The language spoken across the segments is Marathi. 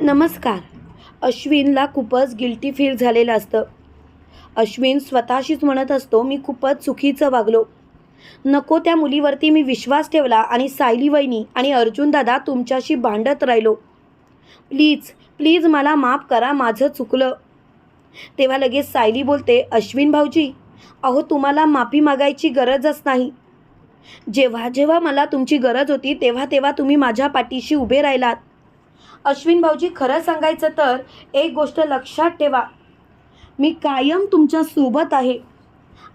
नमस्कार. अश्विनला खूपच गिल्टी फील झालेलं असतं. अश्विन स्वतःशीच म्हणत असतो मी खूपच चुकीचं वागलो. नको त्या मुलीवरती मी विश्वास ठेवला आणि सायली वहिनी आणि अर्जुन दादा तुमच्याशी भांडत राहिलो. प्लीज प्लीज मला माफ करा माझं चुकलं. तेव्हा लगेच सायली बोलते अश्विन भाऊजी अहो तुम्हाला माफी मागायची गरजच नाही. जेव्हा जेव्हा मला तुमची गरज होती तेव्हा तेव्हा तुम्ही माझ्या पाठीशी उभे राहिलात. अश्विन भाऊजी खरं सांगायचं तर एक गोष्ट लक्षात ठेवा. मी कायम तुमच्यासोबत आहे.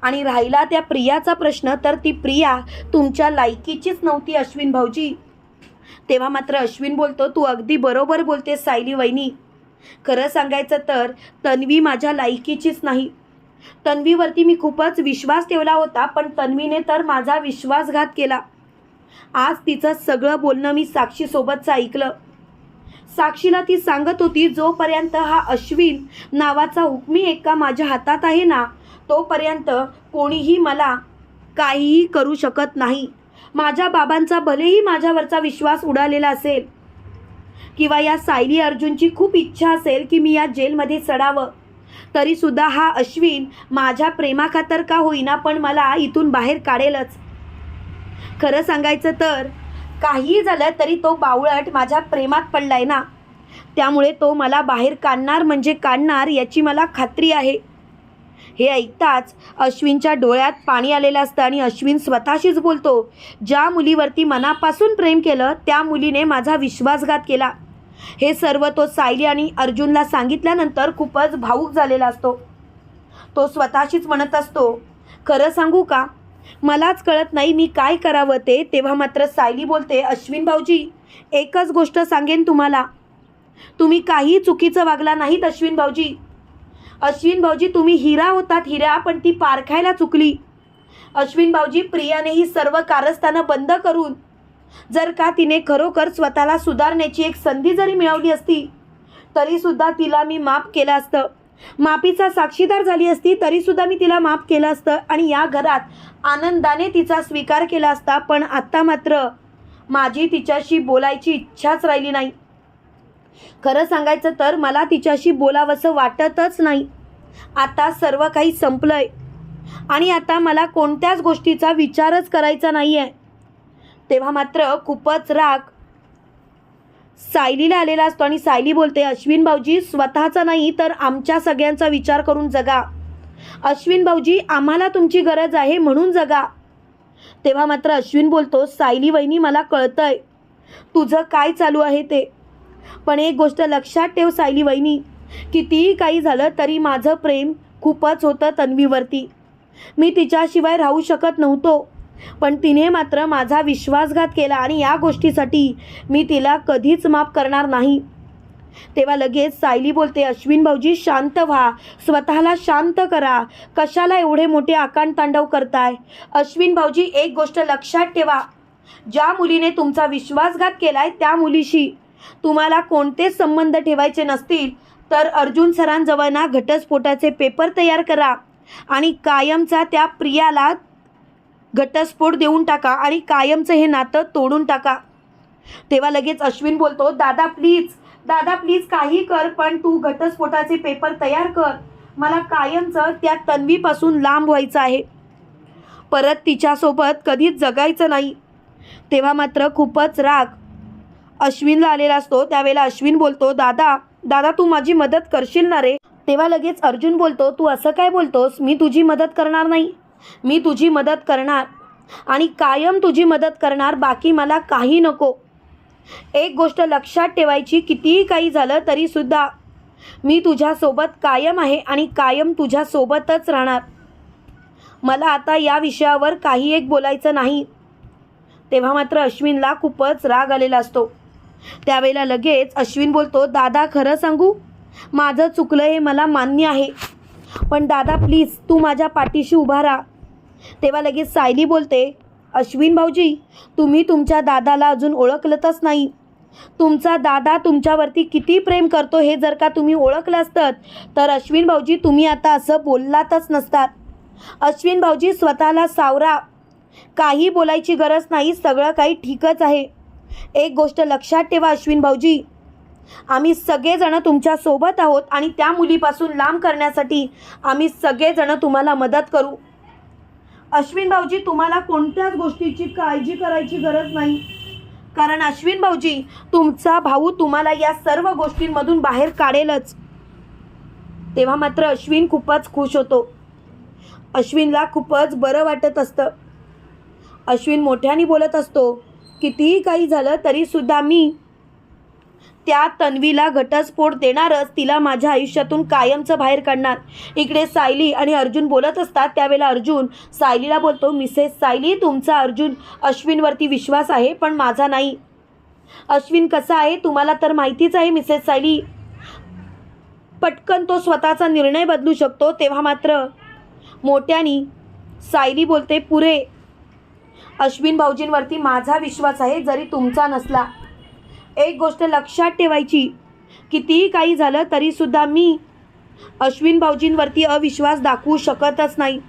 आणि राहिला त्या प्रियाचा प्रश्न तर ती प्रिया तुमच्या लायकीचीच नव्हती अश्विन भाऊजी. तेव्हा मात्र अश्विन बोलतो तू अगदी बरोबर बोलते सायली वहिनी. खरं सांगायचं तर तन्वी माझ्या लायकीचीच नाही. तन्वीवरती मी खूपच विश्वास ठेवला होता पण तन्वीने तर माझा विश्वासघात केला. आज तिचं सगळं बोलणं मी साक्षीसोबतचं ऐकलं. साक्षीला ती सांगत होती जोपर्यंत हा अश्विन नावाचा हुकमी एका माझ्या हातात आहे ना तोपर्यंत कोणीही मला काहीही करू शकत नाही. माझ्या बाबांचा भलेही माझ्यावरचा विश्वास उडालेला असेल किंवा या सायली अर्जुनची खूप इच्छा असेल की मी या जेलमध्ये चढावं तरीसुद्धा हा अश्विन माझ्या प्रेमाखातर का होईना पण मला इथून बाहेर काढेलच. खरं सांगायचं तर काहीही झालं तरी तो बावळट माझ्या प्रेमात पडलाय ना. त्यामुळे तो मला बाहेर काढणार म्हणजे काढणार याची मला खात्री आहे. हे ऐकताच अश्विनच्या डोळ्यात पाणी आलेलं असतं आणि अश्विन स्वतःशीच बोलतो ज्या मुलीवरती मनापासून प्रेम केलं त्या मुलीने माझा विश्वासघात केला. हे सर्व तो सायली आणि अर्जुनला सांगितल्यानंतर खूपच भाऊक झालेला असतो. तो स्वतःशीच म्हणत असतो खरं सांगू का? मलाच कळत नाही मी काय करावं ते तेव्हा मात्र सायली बोलते अश्विन भाऊजी एकच गोष्ट सांगेन तुम्हाला. तुम्ही काही चुकीचं वागला नाहीत अश्विन भाऊजी. अश्विन भाऊजी तुम्ही हिरा होतात हिरा पण ती पारखायला चुकली. अश्विन भाऊजी प्रियाने ही सर्व कारस्थानं बंद करून जर का तिने खरोखर स्वतःला सुधारण्याची एक संधी जरी मिळवली असती तरीसुद्धा तिला मी माफ केलं असतं. माफीचा साक्षीदार झाली असती तरीसुद्धा मी तिला माफ केलं असतं आणि या घरात आनंदाने तिचा स्वीकार केला असता पण आत्ता मात्र माझी तिच्याशी बोलायची इच्छाच राहिली नाही. खरं सांगायचं तर मला तिच्याशी बोलावंसं वाटतच नाही. आता सर्व काही संपलंय. आणि आता मला कोणत्याच गोष्टीचा विचारच करायचा नाही आहे तेव्हा मात्र खूपच राग सायलीला आलेला असतो आणि सायली बोलते अश्विन भाऊजी स्वतःचा नाही तर आमच्या सगळ्यांचा विचार करून जगा. अश्विन भाऊजी आम्हाला तुमची गरज आहे म्हणून जगा. तेव्हा मात्र अश्विन बोलतो सायली वहिनी मला कळतंय. तुझं काय चालू आहे ते? पण एक गोष्ट लक्षात ठेव सायली वहिनी कितीही काही झालं तरी माझं प्रेम खूपच होतं तन्वीवरती. मी तिच्याशिवाय राहू शकत नव्हतो. पण तिने मात्र माझा विश्वासघात केला आणि या गोष्टीसाठी मी तिला कधीच माफ करणार नाही. तेव्हा लगेच सायली बोलते अश्विन भाऊजी शांत व्हा. स्वतःला शांत करा. कशाला एवढे मोठे आकांड तांडव करताय? अश्विन भाऊजी एक गोष्ट लक्षात ठेवा. ज्या मुलीने तुमचा विश्वासघात केलाय त्या मुलीशी तुम्हाला कोणतेच संबंध ठेवायचे नसतील तर अर्जुन सरांजवळ ना घटस्फोटाचे पेपर तयार करा आणि कायमचा त्या प्रियाला घटस्फोट देऊन टाका आणि कायमचं हे नातं तोडून टाका. तेव्हा लगेच अश्विन बोलतो दादा प्लीज दादा प्लीज काही कर पण तू घटस्फोटाचे पेपर तयार कर. मला कायमचं त्या तन्वीपासून लांब व्हायचं आहे. परत तिच्यासोबत कधीच जगायचं नाही. तेव्हा मात्र खूपच राग. अश्विनला आलेला असतो. त्यावेळेला अश्विन बोलतो दादा दादा तू माझी मदत करशील ना रे? तेव्हा लगेच अर्जुन बोलतो तू असं काय बोलतोस? मी तुझी मदत करणार नाही. मी तुझी मदत करणार आणि कायम तुझी मदत करणार बाकी मला काही नको. एक गोष्ट लक्षात ठेवायची कितीही काही झालं तरीसुद्धा मी तुझ्यासोबत कायम आहे आणि कायम तुझ्यासोबतच राहणार. मला आता या विषयावर काही एक बोलायचं नाही. तेव्हा मात्र अश्विनला खूपच राग आलेला असतो. त्यावेळेला लगेच अश्विन बोलतो दादा खरं सांगू? माझं चुकलं हे मला मान्य आहे. पण दादा प्लीज तू माझ्या पाठीशी उभा राहा. तेव्हा लगेच सायली बोलते अश्विन भाऊजी तुम्ही तुमच्या दादाला अजून ओळखलंतच नाही. तुमचा दादा तुमच्यावरती किती प्रेम करतो हे जर का तुम्ही ओळखलं असतं तर अश्विन भाऊजी तुम्ही आता असं बोललातच नसतात. अश्विन भाऊजी स्वतःला सावरा काही बोलायची गरज नाही सगळं काही ठीकच आहे. एक गोष्ट लक्षात ठेवा अश्विन भाऊजी आम्ही सगळेजणं तुमच्यासोबत आहोत आणि त्या मुलीपासून लांब करण्यासाठी आम्ही सगळेजणं तुम्हाला मदत करू. अश्विन भाऊजी तुम्हाला कोणत्याच गोष्टीची काळजी करायची गरज नाही. कारण अश्विन भाऊजी तुमचा भाऊ तुम्हाला या सर्व गोष्टींमधून बाहेर काढेलच. तेव्हा मात्र अश्विन खूपच खुश होतो. अश्विनला खूपच बरं वाटत असतं. अश्विन मोठ्याने बोलत असतो कितीही काही झालं तरीसुद्धा मी त्या तन्वीला घटस्फोट देणारच तिला माझ्या आयुष्यातून कायमचं बाहेर काढणार. इकडे सायली आणि अर्जुन बोलत असतात. त्यावेळेला अर्जुन सायलीला बोलतो मिसेस सायली तुमचा अर्जुन अश्विनवरती विश्वास आहे पण माझा नाही. अश्विन कसा आहे? तुम्हाला तर माहितीच आहे मिसेस सायली. पटकन तो स्वतःचा निर्णय बदलू शकतो तेव्हा मात्र. मोठ्यानी सायली बोलते पुरे. अश्विन भाऊजींवरती माझा विश्वास आहे जरी तुमचा नसला. एक गोष्ट लक्षात ठेवायची. कितीही काही झालं तरीसुद्धा मी अश्विन भाऊजींवरती अविश्वास दाखवू शकतच नाही.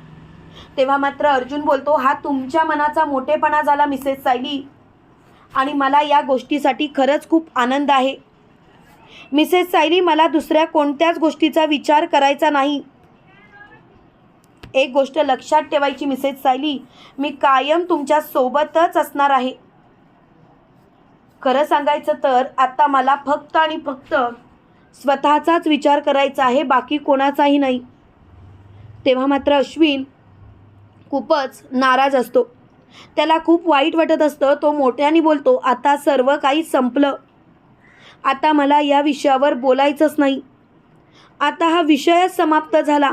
तेव्हा मात्र अर्जुन बोलतो हा तुमच्या मनाचा मोठेपणा झाला मिसेस सायली. आणि मला या गोष्टीसाठी खरंच खूप आनंद आहे. मिसेस सायली मला दुसऱ्या कोणत्याच गोष्टीचा विचार करायचा नाही. एक गोष्ट लक्षात ठेवायची मिसेस सायली. मी कायम तुमच्या सोबतच असणार आहे. खरं सांगायचं तर आता मला फक्त आणि फक्त स्वतःचाच विचार करायचा आहे बाकी कोणाचाही नाही. तेव्हा मात्र अश्विन खूपच नाराज असतो. त्याला खूप वाईट वाटत असतं तो मोठ्याने बोलतो आता सर्व काही संपलं. आता मला या विषयावर बोलायचंच नाही. आता हा विषयच समाप्त झाला.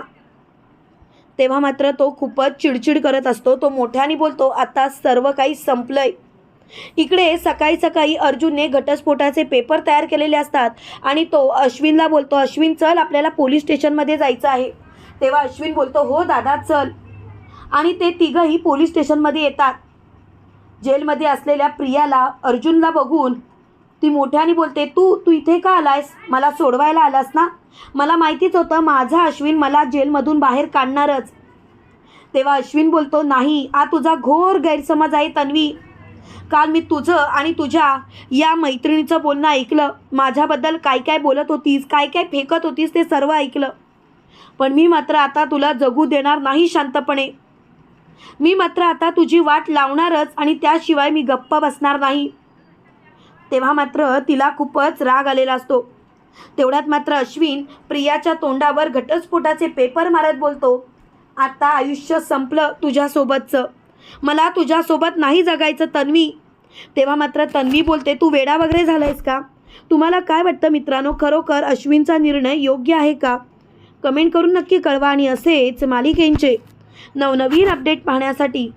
तेव्हा मात्र तो खूपच चिडचिड करत असतो तो मोठ्याने बोलतो आता सर्व काही संपलं आहे इकडे सकाळी सकाळी अर्जुनने घटस्फोटाचे पेपर तयार केलेले असतात आणि तो अश्विनला बोलतो अश्विन चल आपल्याला पोलीस स्टेशनमध्ये जायचं आहे. तेव्हा अश्विन बोलतो हो दादा चल. आणि ते तिघंही पोलीस स्टेशनमध्ये येतात. जेलमध्ये असलेल्या प्रियाला अर्जुनला बघून ती मोठ्याने बोलते तू तू इथे का आलायस? मला सोडवायला आलास ना? मला माहितीच होतं माझा अश्विन मला जेलमधून बाहेर काढणारच. तेव्हा अश्विन बोलतो नाही हा तुझा घोर गैरसमज आहे तन्वी. काल मी तुझं आणि तुझ्या या मैत्रिणीचं बोलणं ऐकलं. माझ्याबद्दल काय काय बोलत होतीस काय काय फेकत होतीस ते सर्व ऐकलं. पण मी मात्र आता तुला जगू देणार नाही शांतपणे. मी मात्र आता तुझी वाट लावणारच आणि त्याशिवाय मी गप्प बसणार नाही. तेव्हा मात्र तिला खूपच राग आलेला असतो. तेवढ्यात मात्र अश्विन प्रियाच्या तोंडावर घटस्फोटाचे पेपर मारत बोलतो. आता आयुष्य संपलं तुझ्यासोबतचं. मला तुझ्यासोबत नाही जगायचं तन्वी. तेव्हा मात्र तन्वी बोलते तू वेडा वगैरे झालायस का? तुम्हाला काय वाटतं मित्रांनो? खरोखर अश्विनचा निर्णय योग्य आहे का? कमेंट करून नक्की कळवा आणि असेच मालिकेंचे नवनवीन अपडेट पाहण्यासाठी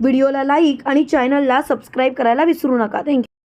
व्हिडिओला लाईक आणि चॅनलला सबस्क्राईब करायला विसरू नका. थँक्यू.